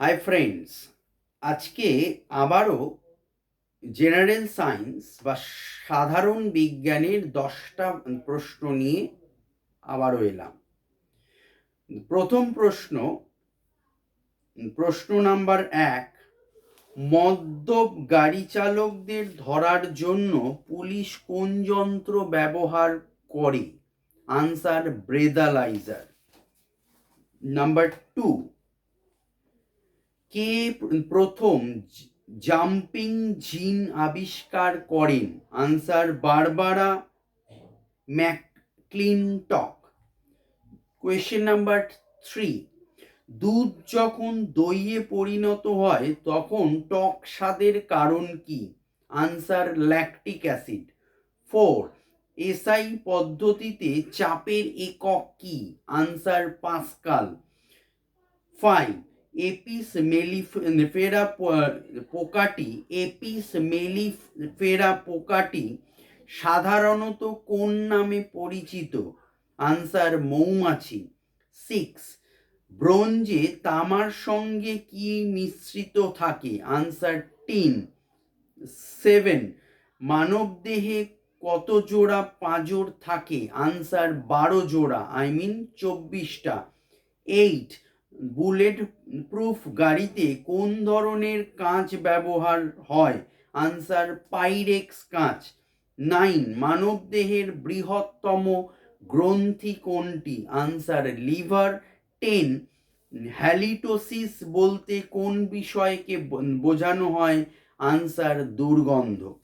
Hi friends আজকে আবারও general science বা সাধারণ বিজ্ঞানের দশটা প্রশ্ন নিয়ে আবারও এলাম। প্রথম প্রশ্ন প্রশ্ন নাম্বার এক, মদ্যপ গাড়ি চালকদের ধরার জন্য পুলিশ কোন যন্ত্র ব্যবহার করে? আনসার ব্রেদালাইজার নাম্বার টু কে প্রথম জাম্পিং জিন আবিষ্কার করেন? Answer Barbara McClintock. Question number three. দুধ যখন দইয়ে পরিণত হয়, তখন টক স্বাদের কারণ কি? Answer lactic acid. Four. SI পদ্ধতিতে চাপের একক কি? Answer Pascal. Five. Apis mellifera পোকাটি Apis mellifera পোকাটি সাধারণত কোন নামে পরিচিত? আনসার মৌমাছি। সিক্স ব্রোঞ্জে তামার সঙ্গে কি মিশ্রিত থাকে? আনসার টিন সেভেন মানবদেহে কত জোড়া পাঁজর থাকে? আনসার বারো জোড়া আই মিন চব্বিশটা। এইট বুলেট প্রুফ গাড়িতে কোন ধরনের কাঁচ ব্যবহার হয়? আনসার, পাইরেক্স কাঁচ। নাইন, মানবদেহের বৃহত্তম গ্রন্থি কোনটি? Answer, liver. টেন, হ্যালিটোসিস বলতে কোন বিষয়কে বোঝানো হয়? আনসার, দুর্গন্ধ।